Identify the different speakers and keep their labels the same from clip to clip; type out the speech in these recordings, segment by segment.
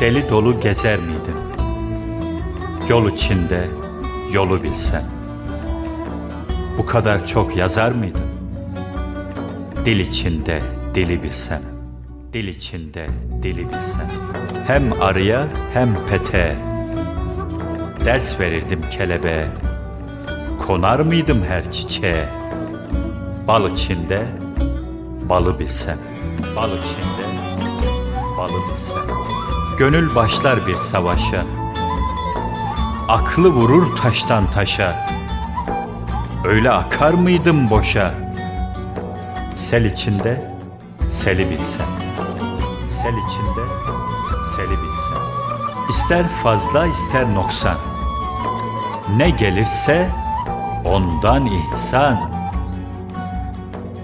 Speaker 1: Deli dolu gezer miydim? Yol içinde yolu bilsem. Bu kadar çok yazar mıydım? Dil içinde dili bilsem. Dil içinde dili bilsem. Hem arıya hem pete. Ders verirdim kelebeğe. Konar mıydım her çiçeğe? Bal içinde balı bilsem. Bal içinde balı bilsem. Gönül başlar bir savaşa. Aklı vurur taştan taşa. Öyle akar mıydım boşa? Sel içinde seli bilsem. Sel içinde seli bilsem. İster fazla ister noksan. Ne gelirse ondan ihsan.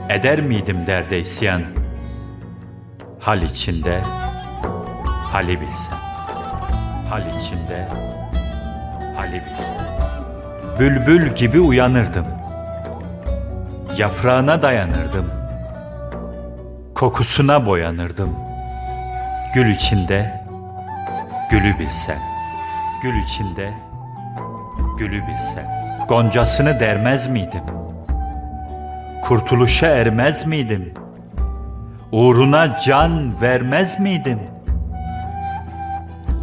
Speaker 1: Eder miydim derde isyan? Hal içinde hali bilsem. Hal içinde hali bilsem. Bülbül gibi uyanırdım. Yaprağına dayanırdım. Kokusuna boyanırdım. Gül içinde gülü bilsem. Gül içinde gülü bilsem. Goncasını dermez miydim? Kurtuluşa ermez miydim? Uğruna can vermez miydim?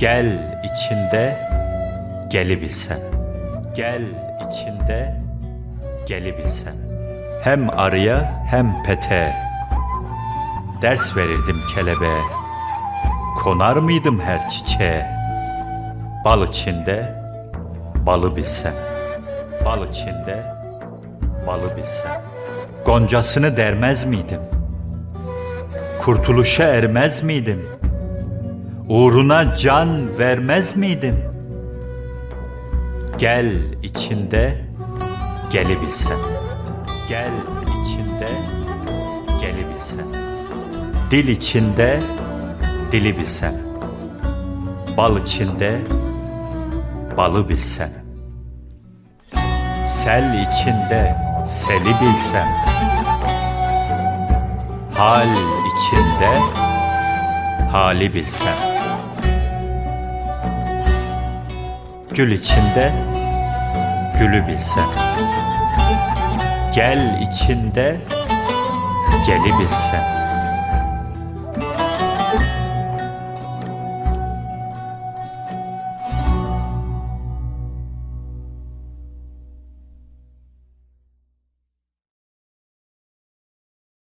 Speaker 1: Gel içinde geli bilsen. Gel içinde geli bilsen. Hem arıya hem pete. Ders verirdim kelebeğe. Konar mıydım her çiçeğe? Bal içinde balı bilsen. Bal içinde balı bilsen. Goncasını dermez miydim? Kurtuluşa ermez miydim? Uğruna can vermez miydim? Gel içinde geli bilsen. Gel içinde geli bilsen. Dil içinde dili bilsen. Bal içinde balı bilsen. Sel içinde seli bilsen. Hal içinde hali bilsen. Gül içinde gülü bilsen. Gel içinde geli bilsen.